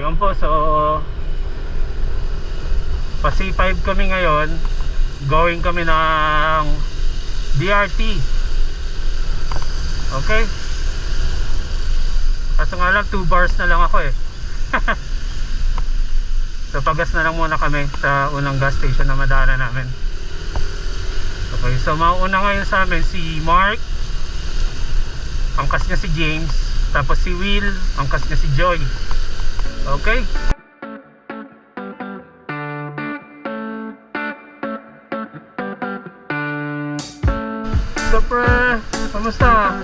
Yun po, so pa C5 kami ngayon. Going kami ng DRT okay? Kaso nga lang 2 bars na lang ako eh. So pagas na lang muna kami sa unang gas station na madaanan namin. Okay so mauna ngayon sa amin si Mark angkas niya si James tapos si Will angkas niya si Joy okay pre, kamusta?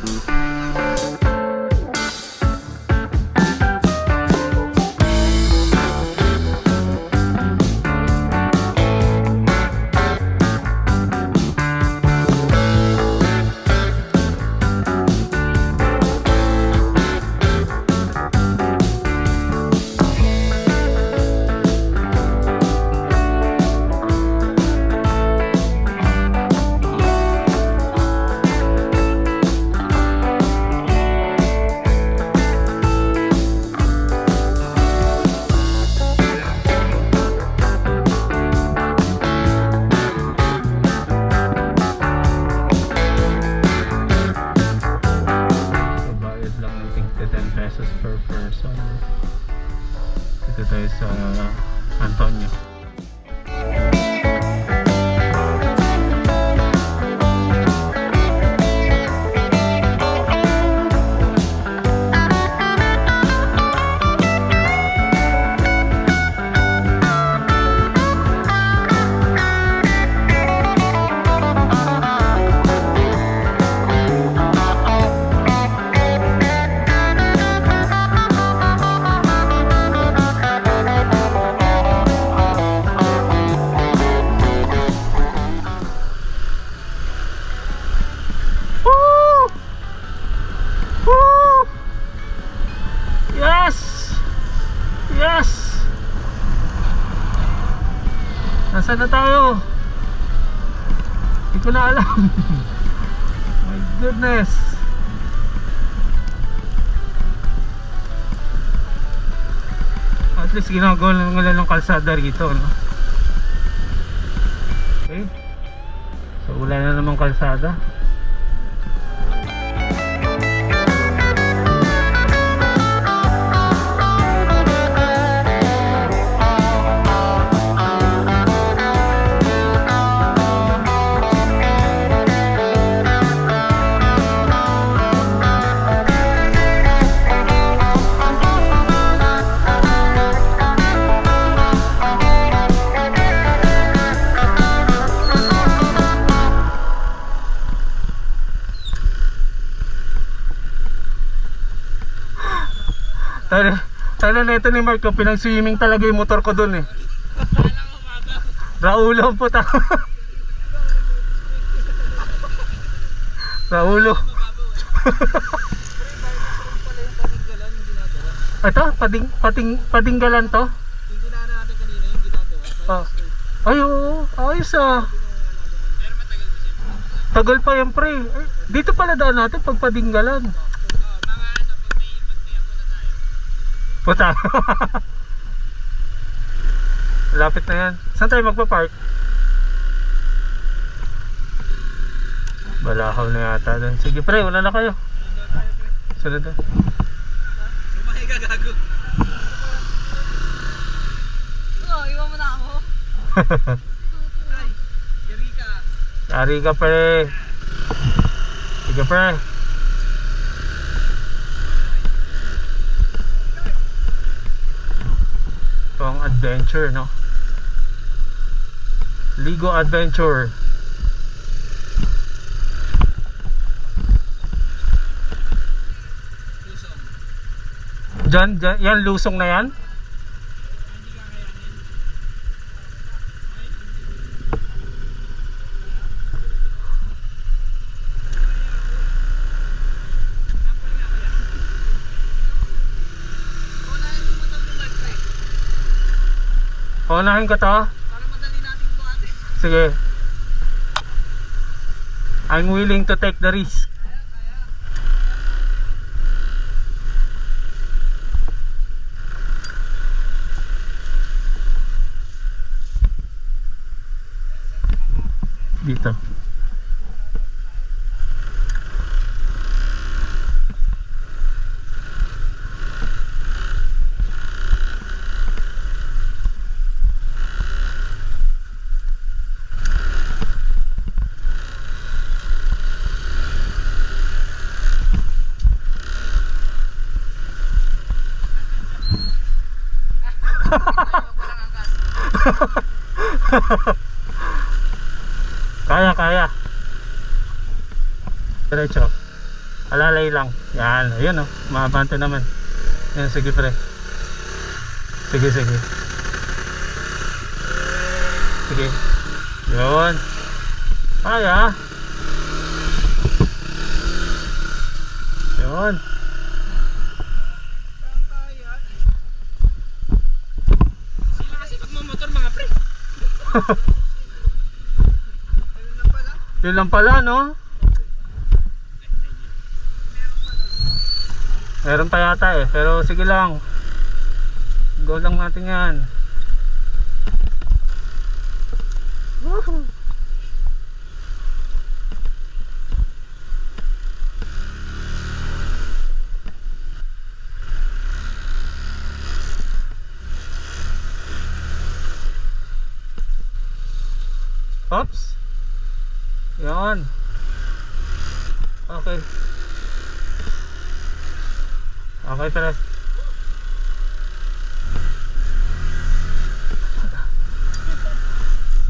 Ginagawa nila ng kalsada rito, no? Okay. So, wala na namang kalsada. Tayo na ni Mark, yung pinag-swimming talaga yung motor ko dun eh. Raulo po ta. Raulo. Ito, pading, pading, padinggalan to? Yung ginana natin kanina, yung ginagawa. Oh. Ay, oo. Ayos ah. Tagal pa yan pre. Dito pala daan natin pag padinggalan. Oo, mga ano, pag may, pag may ako na tayo. Puta. Lapit na yan. Saan tayo magpa-park? Balahaw na yata dun. Sige pre, wala na kayo. Sunod na. Sumahay ka gago. Oo, iwan mo na ako. Ay, yari ka. Ari ka pre. Sige pre. Ito ang adventure, no? Ligo Adventure. Diyan, yan, lusong na yan? Hindi ka kayanin. Unahin mo motor ni Mark, pre. Paunahin ko to? Para madali natin buhatin. Sige. I'm willing to take the risk. Dito. Kaya, kaya. Diretso. Alalay lang. Yan. Ayun oh. Maabante naman. Yan, sige pre. Sige, sige. Sige. Yun. Kaya. Yun. Sila kasi pagmamotor mga pre. Ayun lang pala. Yun lang pala, no? Meron pa yata eh, pero sige lang. Go lang natin yan. Oops. Yan. Okay. Okay, pre.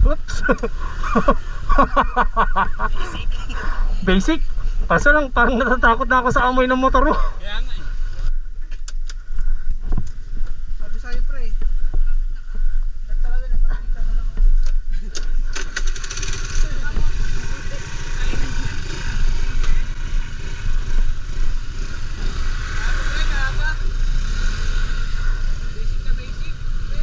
Oops. Basic. Kaso lang, parang natatakot na ako sa amoy ng motor mo. Kaya nga eh. Sabi sa'yo pre. Ba't talaga nagpapakita ka lang ako? Ano pre, kaya ba? Basic na basic. Pre.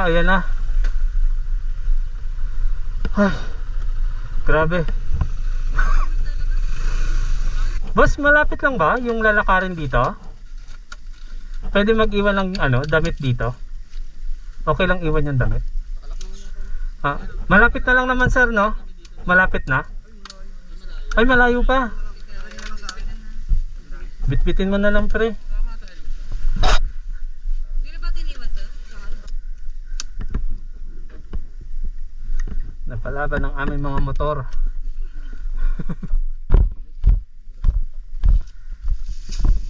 Ah, ayan na. Ay, grabe. Boss, malapit lang ba yung lalakarin dito? Pwede mag-iwan ng ano, damit dito? Okay lang iwan yung damit? Ah, malapit na lang naman sir, no? Malapit na? Ay, malayo pa. Bitbitin mo na lang pre. Hindi na ba tiniwan to? Napalaban ng aming mga motor.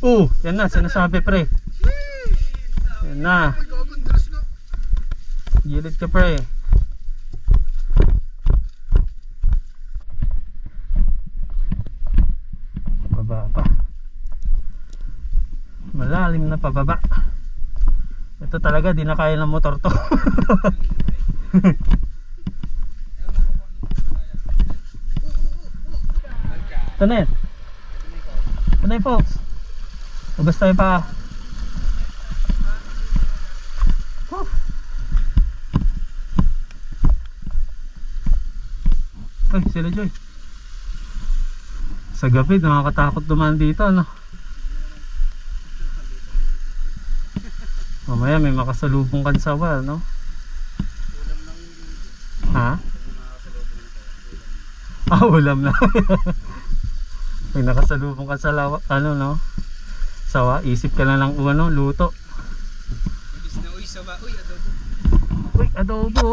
uh, yan na, sinasabi pre. Yan na, gilid ka pre. Baba pa. Malalim na pababa. Ito talaga, di na kaya ng motor to. Ito na yan. Ito na yun folks. Ubas tayo pa. Huh. Ay, sila Joy. Sa gabi, nakakatakot dumaan dito, ano? Mamaya may makasalubong kan sa wall, no? Ha? Ah, ulam na. may nakasalubong ka sa lawa, ano, no? Sawa, isip ka na lang ano, luto. Ibis na uy, sawa. Uy, adobo. Uy, adobo.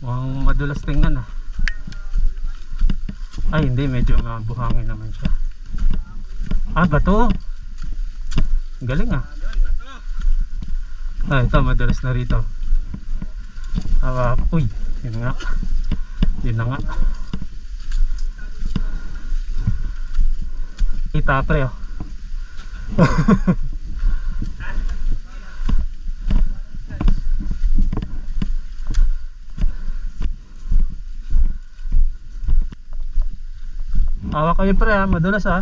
Mukhang madulas tingnan ah. Ay, hindi. Medyo mabuhangin naman siya. Ah, bato. Galing ah. Ah, ito. Madulas na rito. Ah, uy. Yun nga. Yun na nga. Kita pre oh. Awa kayo pre ha, madulas ha.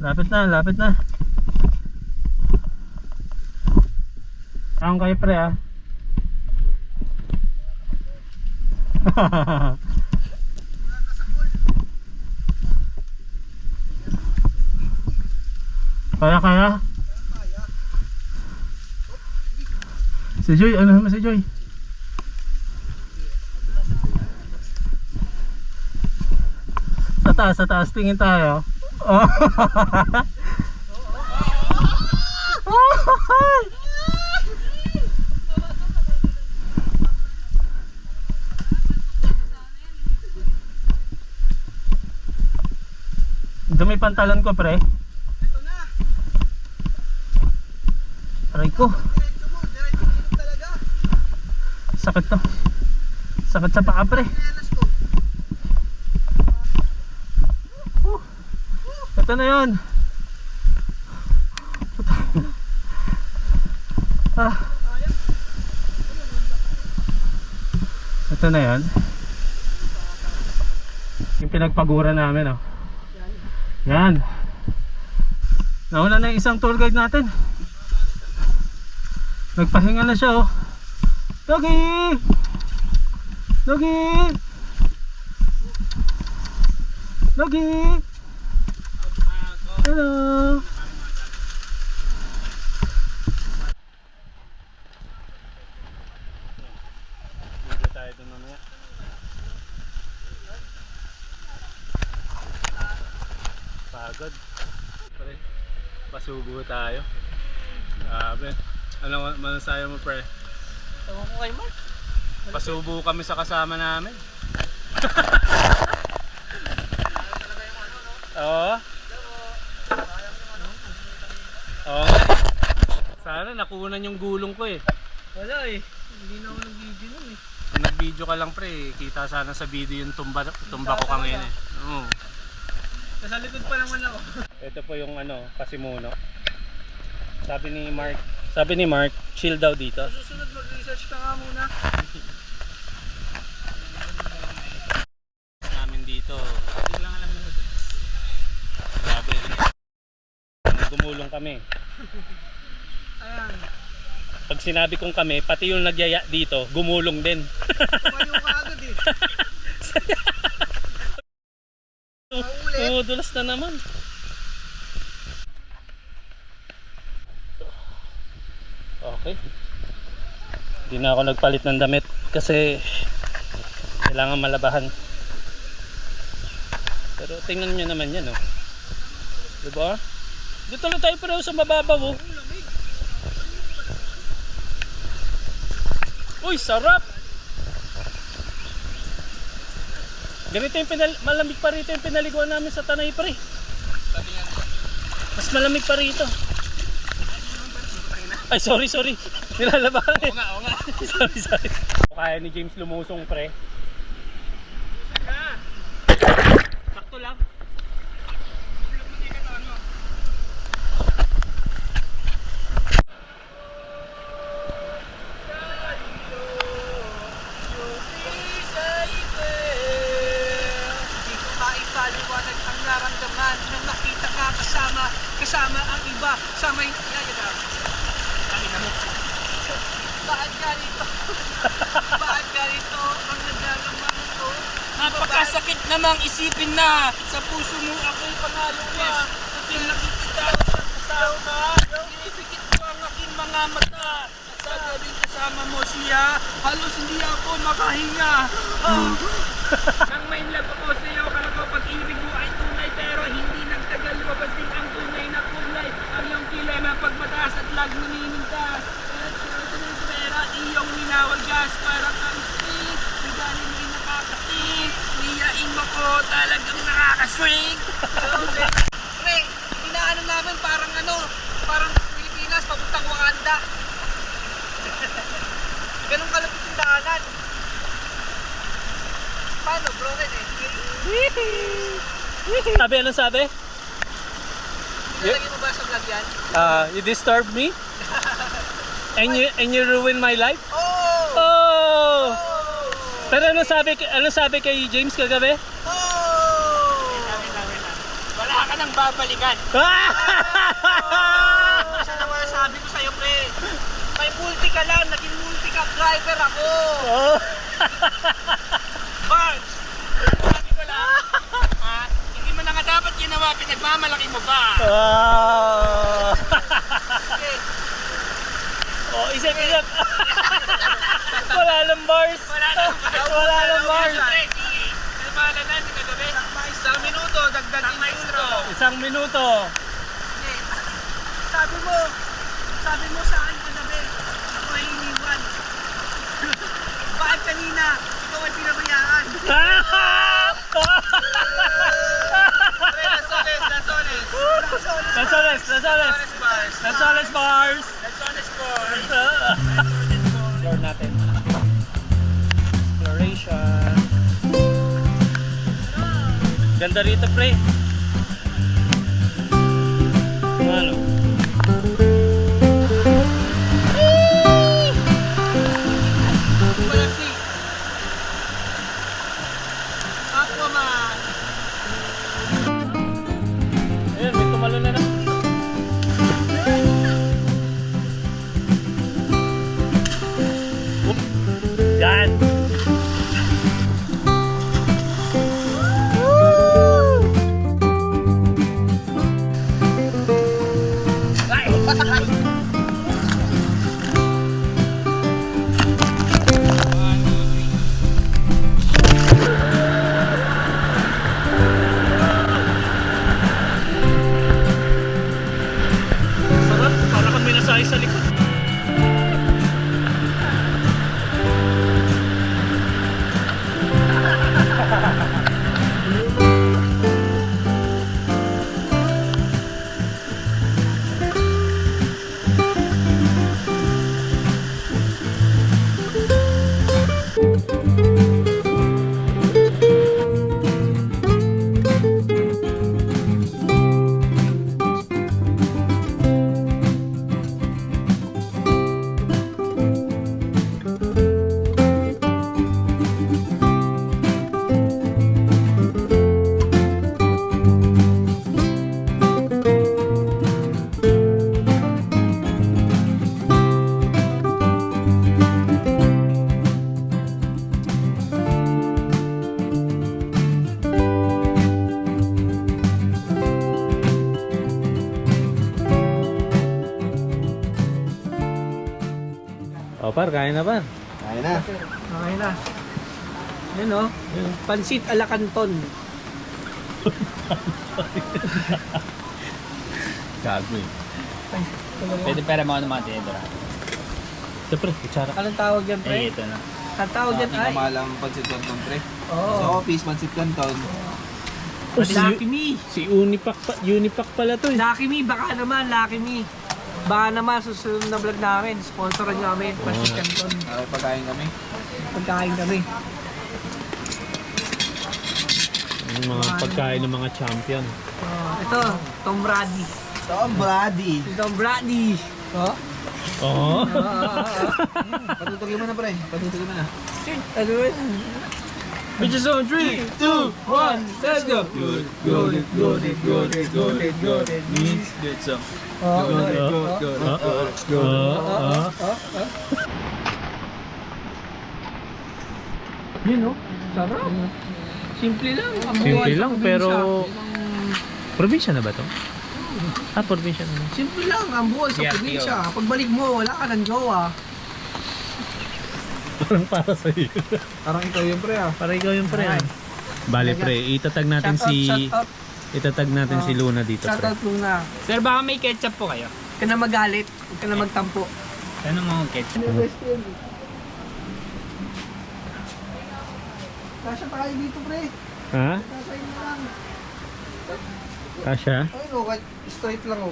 Lapit na, lapit na. Awan kayo pre ha. Kaya kaya? Si Joy, ano naman si Joy? Sa taas, sa taas, tingin tayo. Oh. Dumi pantalon ko pre. Ito na. Aray ko, Diretso mo. Diretso talaga. sakit to. Sakit sa paa pre. Ko. Ito na yun. ah. Ito na yan. Yung pinagpagura namin oh. Yan. Nauna na yung isang tour guide natin. Nagpahinga na siya oh. Doggy! Doggy! Doggy! Hello! Video tayo dun mamaya. Pagod. Pre, pasubo tayo. Grabe. Ano manasayo mo pre? Ewan ko kay Mark. Pasubo kami sa kasama namin. Oo. Oo nga. Sana nakunan yung gulong ko eh. Wala eh. Hindi na ako nag-video nun eh. Kung nag-video ka lang pre, kita sana sa video yung tumba, tumba ko ka ngayon eh. Oo. Nasa likod pa naman ako. Ito po yung ano, pasimuno. Sabi ni Mark, sabi ni Mark, chill daw dito. Susunod mag-research ka nga muna. Namin dito. Hindi lang alam mo. Grabe. Gumulong kami. Ayan. Pag sinabi kong kami, pati yung nagyaya dito, gumulong din. Tumayo ka agad eh. Maulit. Oo, dulas na naman. Okay. Hindi na ako nagpalit ng damit kasi kailangan malabahan. Pero tingnan nyo naman yan, oh. Diba? Dito lang tayo pareho sa mababaw, oh. Uy, sarap! Ganito yung pinal malamig pa rito yung pinaliguan namin sa Tanay pre. Mas malamig pa rito. Ay, sorry, sorry. Nilalabahan eh. Oo nga, oo nga. sorry, sorry. Kaya ni James lumusong pre. Sakto lang. Maipaliwanag ang naramdaman nang nakita ka kasama, kasama ang iba sa may yayagaw. Bakit ganito? Bakit ganito ang nagdalaman ko? Napakasakit namang isipin na sa puso mo ako'y pangalawa sa pinakikita sa kasama Inipikit ko ang aking mga mata at sa gabing kasama mo siya halos hindi ako makahinga oh. Nang may love ako sa iyo kala ko pag-ibig mo ay tunay pero hindi nagtagal lumabas din ang tunay na kulay ang iyong kilay na pagmataas at lag naninindas pera iyong minawalgas para kang sing Bigani mo'y nakakasing Niyain mo ko talagang nakakaswing Pre, inaano namin parang ano, parang Pilipinas papuntang Wakanda. Ganun kalapit yung daanan. Paano bro rin eh? Sabi, ano sabi? Nilalagay mo ba sa vlog yan? Uh, you disturbed me? and you and you ruined my life? Oh! Oh! Pero ano sabi, ano sabi kay James kagabi? Wala ka nang babalikan. Kasi naman sabi ko sa'yo, pre. May multi ka lang, naging multi ka driver ako. Bars! Sabi ko lang, ha? Hindi mo na nga dapat ginawa, pinagmamalaki mo ba? Ah. oh, isip isip. Wala lang bars. Wala na. Wala lang bars. Pre. Ano ba na natin kagabi? Isang minuto, dagdag maestro. Isang minuto. Hindi. Sabi mo, sabi mo sa akin kagabi, ako ay iniwan. Bakit kanina, ikaw ay pinabayaan? Lasones, lasones. Lasones. Nasoles. Lasones bars. Nasoles bars. Explore natin. Exploration. Ganda rito, pre. Par, kain na par. Okay na. Yan o. Pansit ala kanton. Gago eh. Pwede pera mo ng mga tinidora. Siyempre, kutsara. Anong tawag yan, Eh, pre? ito na. Ang tawag yan ay... Pinamalang pansit canton pre. Oo. Sa office, pansit canton. Oh, si, Lucky me. si Unipack, pa, Unipack pala to eh. Lucky me, baka naman, Lucky me. Baka naman, susunod na vlog namin, sponsoran nyo kami, Pansit Canton. Uh, pagkain kami. Pagkain kami. Yung mga pagkain ng mga champion. Oh, ito, Tom Brady. Tom Brady. Si Tom Brady. Oh? Oo. Patutugin mo na pre. Patutugin mo na. Ano yun? Bitches on 3, 2, 1, let's go! Good, Good good good good good. Means good song. Oh, Good, oh, good, good, good. ah, ah. Yun no? Sarap. Simple lang. Ang Simple buhay sa lang, probinsya. pero... Probinsya na ba to? Ah, probinsya na. Simple lang ang buhay sa Yeah, probinsya. Pagbalik mo, wala ka ng jowa. Parang para sa iyo. Parang ikaw yung pre ah. Para ikaw yung pre. Ah. Bale pre, itatag natin Shout out, si... out, Itatag natin si Luna dito shout pre. out muna. Sir, baka may ketchup po kayo. Huwag ka na magalit. Huwag ka na magtampo. Ano mga ketchup? Kasya tayo dito, pre. Ha? Kasya yun lang. Kasha? Ayun o, kahit straight lang o.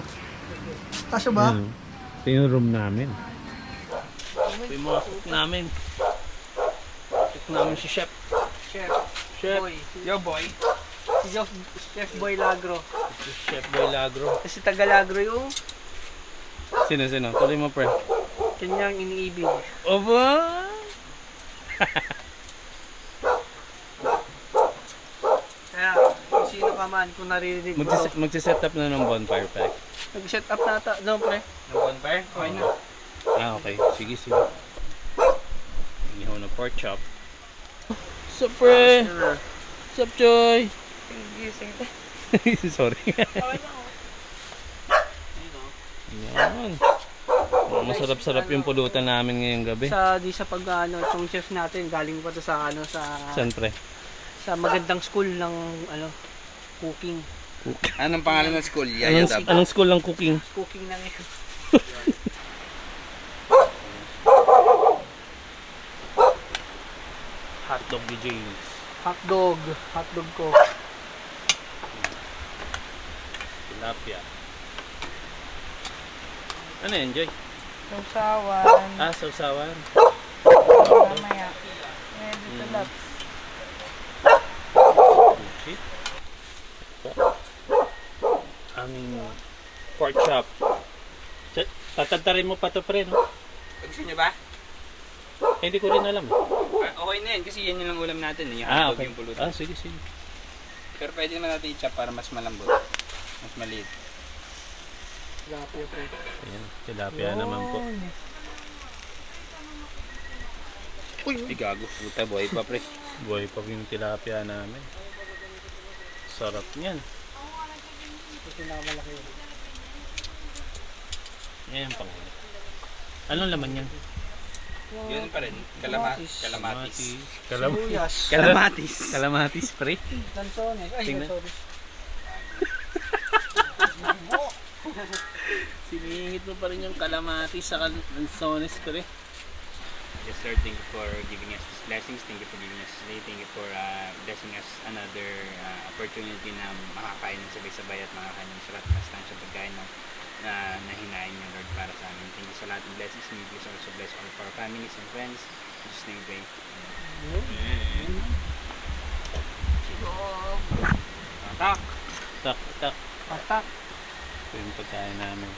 Kasya ba? Ano? Ito yung room namin. Ito yung mga cook namin. Cook namin si Chef. Chef. Chef. Boy. Yo, boy. Si Chef, Chef Boy Lagro. Si Chef Boy Lagro. Eh, Kasi taga Lagro yung... Sino, sino? Tuloy mo, pre. Kanyang iniibig. Opo! Kaya, kung sino ka man, kung naririnig mo. Magsiset up na ng bonfire pack. Nag-set up na ata, no, pre? Ng bonfire? Okay na. Ah, okay. Sige, sige. Inihaw na pork chop. Sup, pre? Sup, Joy? Sorry. Yan. Masarap-sarap yung pulutan namin ngayong gabi. Sa di sa pag ano, itong chef natin galing pa to sa ano sa Saan, pre? sa magandang school ng ano cooking. Anong pangalan ng school? Anong, Yayadab. anong school ng cooking? Cooking ng Hotdog ni James. hotdog, hotdog ko. Tilapia. Ano yan, Joy? Sausawan. Ah, sausawan. Mamaya. Ready to love. Shit. Aming pork chop. Tatantarin mo pa to pre, no? Gusto nyo ba? Eh, hindi ko rin alam. eh. Okay na yan kasi yan yung lang ulam natin. eh, Yung Ah, hotdog okay. yung pulutan. Ah, sige, sige. Pero pwede naman natin i-chop para mas malambot. Mas maliit. Tilapia pre. Ayan, tilapia naman po. Uy, gago. Puta, buhay pa pre. Buhay pa yung tilapia namin. Sarap niyan. Ito pinakamalaki. Ayan pang. Anong laman yan? Yun pa rin. Kalamatis. Kalamatis. Kalamatis. Sibuyas. Kalamatis. Kalamatis, pre. Lansones. Ay, Tingnan. lansones. Siningit mo pa rin yung kalamatis sa kalsones, pre. Yes, sir. Thank you for giving us these blessings. Thank you for giving us today. Thank you for uh, blessing us another uh, opportunity na makakain ng sabay-sabay at makakain ng sarap na stansya pagkain na, na nahinain niyo, Lord, ng blessings. May please also bless all of our families and friends. In Jesus' name pray. Tak! Tak, tak. Patak. Ito yung pagkain namin.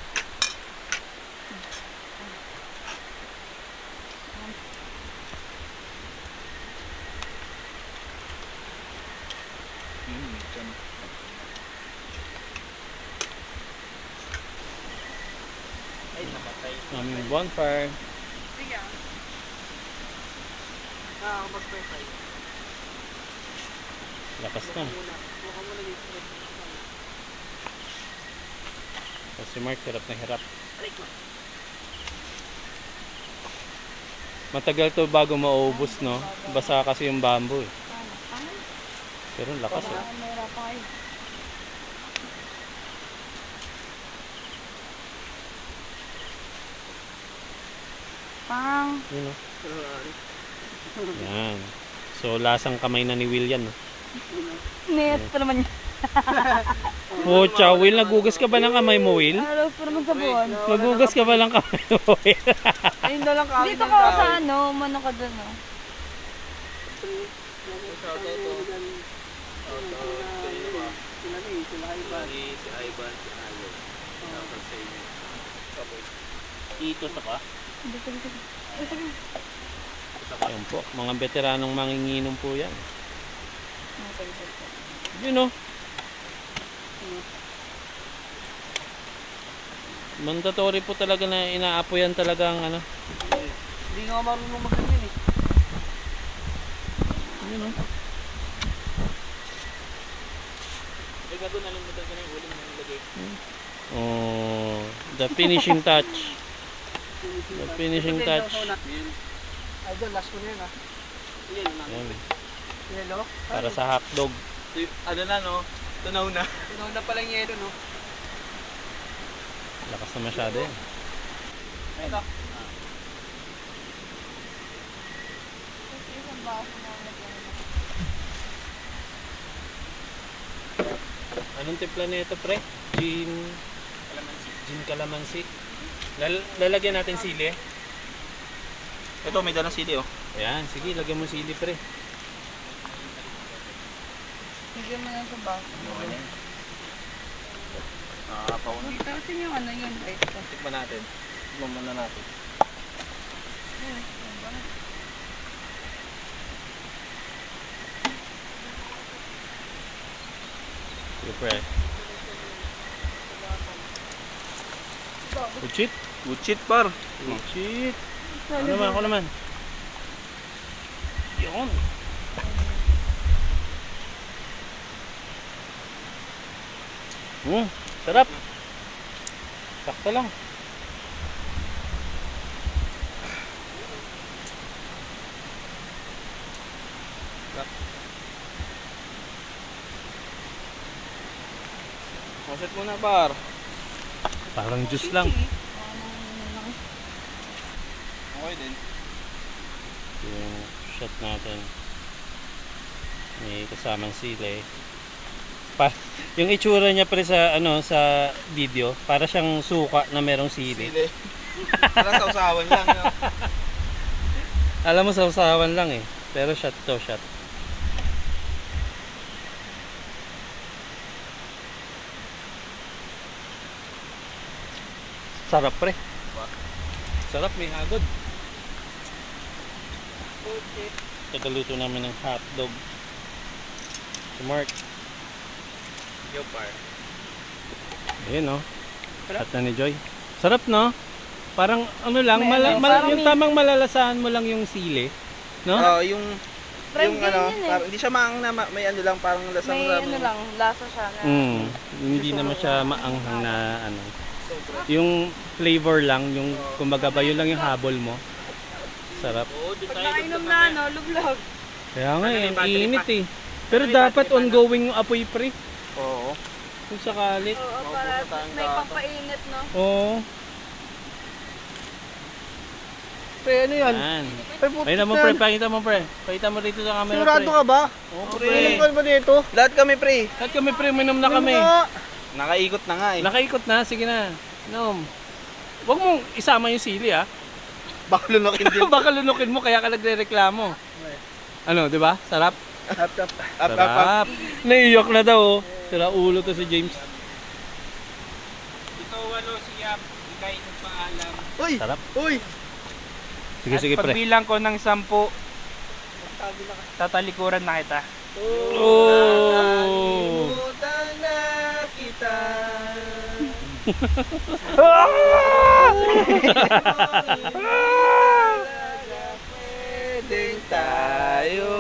Aming bonfire. Tayo. Lakas na. Kasi Mark, hirap na hirap. Matagal to bago maubos, no? Basa kasi yung bamboo eh. Pero lakas eh. Mahirap pa kayo. Pang. Yun, no? Yan. So, lasang kamay na ni Will yan, no? Net pa naman yun. Pucha, Will, nagugas ka ba ng kamay mo, Will? Alas pa naman sa buwan. Nagugas ka ba ng kamay mo, Will? Ayun na lang kawin Dito ka sa ano, mano ka dun oh. Sila ni, sila Ivan. Si Ivan, si Alo. Tapos sa inyo. Ito sa ka? Hindi, sige, sige. Ay, sige. Ayun po, mga veteranong manginginom po yan. Yun, no? Mandatory po talaga na inaapoyan talaga ang ano. Hindi nga marunong magganyan eh. Yun, no? Oh, the finishing touch. The finishing touch. Idol, last ko na yun ah. Yan, Yellow? para sa hotdog. Ano na no? Tunaw na. Tunaw na palang yelo no? Lakas na masyado yan. Ito. Isang baso na lagyan mo. Anong timpla pre? Gin... Calamansi. Gin calamansi. Lal- lalagyan natin sili. Ito, may dalang sili oh. Ayan, sige, lagyan mo sili, pre. Bigyan mo na sa baso. Nakakapaw na. Kasi yung ano yun, right? Tikman natin. Tikman muna natin. Sige, pre. Good shit par. Good shit. Ako naman, ako naman. Yun. Hmm, sarap. Sakto lang. Maset muna par. Parang juice lang. Din. Yung shot natin. May kasamang sili. Pa yung itsura niya pre sa ano sa video, para siyang suka na merong sili. Sili. Parang sausawan lang. no? Alam mo sausawan lang eh. Pero shot to shot. Sarap pre. Sarap may hagod. Tagaluto namin ng hotdog. Si Mark. Yo par. Ayun no. At na ni Joy. Sarap no? Parang ano lang, May mala- ano, mala- yung may- tamang malalasahan mo lang yung sili. No? Oh, yung Fried yung din ano, yun eh. parang, hindi siya maang na ma- may ano lang parang lasang May ramen. ano lang, lasa siya na. Mm, hindi naman siya maanghang na ano. Yung flavor lang, yung kumbaga ba, yun lang yung habol mo. Sarap. Pag nakainom na ano, lublog. Kaya nga, Ano, eh, may ang battery init eh. Pero dapat ongoing yung apoy pre. Oo. Kung sakali. Oo, para tayong may gatas. pampainit, no? Oo. Pre, ano yan? Yan. Ay, putik Pakita mo yan. pre, pakita mo pre. Pakita mo rito sa camera Sigurado pre. ka ba? Oo Pre, pre. ba dito? Lahat kami pre. Lahat kami pre, minom na kami. Nakaikot na nga eh. Nakaikot na, sige na. Inom. Huwag mong isama yung sili ah. Baka lunokin din. Baka lunukin mo kaya ka nagre-reklamo. Ano, di ba? Sarap? Up, up, up, up, up. Sarap. Naiyak na daw. oh. Sira ulo to si James. Ito ano si Yap, ikay nagpaalam. Uy! Sarap. Uy! Sige, sige At pre. pagbilang ko ng sampu, tatalikuran na kita. Oh! Utang na kita. Pwedeng tayo.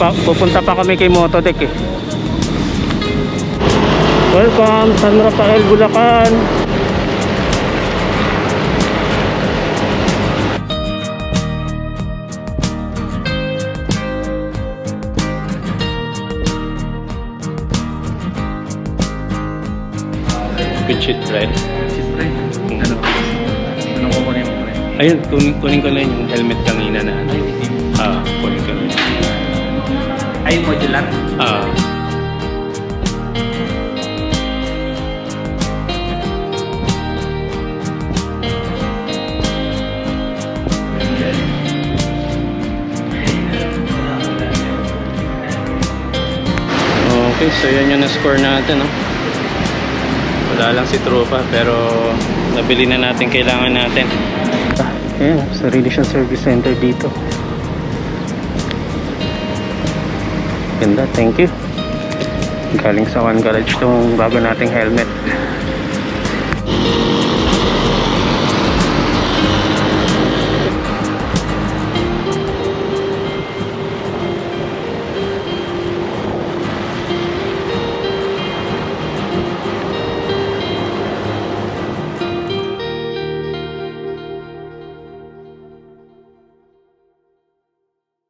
Pa, pupunta pa kami kay Mototech eh. Welcome San Rafael, Bulacan. Good shit, right? Siyempre. Ano? Anong kukunin mo pre? Ayun, kunin, kunin ko na yung helmet kanina na. Ah, Ay, modular. Ah. Okay, so yan yung na-score natin, no? Wala lang si Tropa, pero nabili na natin kailangan natin. Ah, ayan, sarili siyang service center dito. Ganda, thank you. Galing sa One Garage itong bago nating helmet.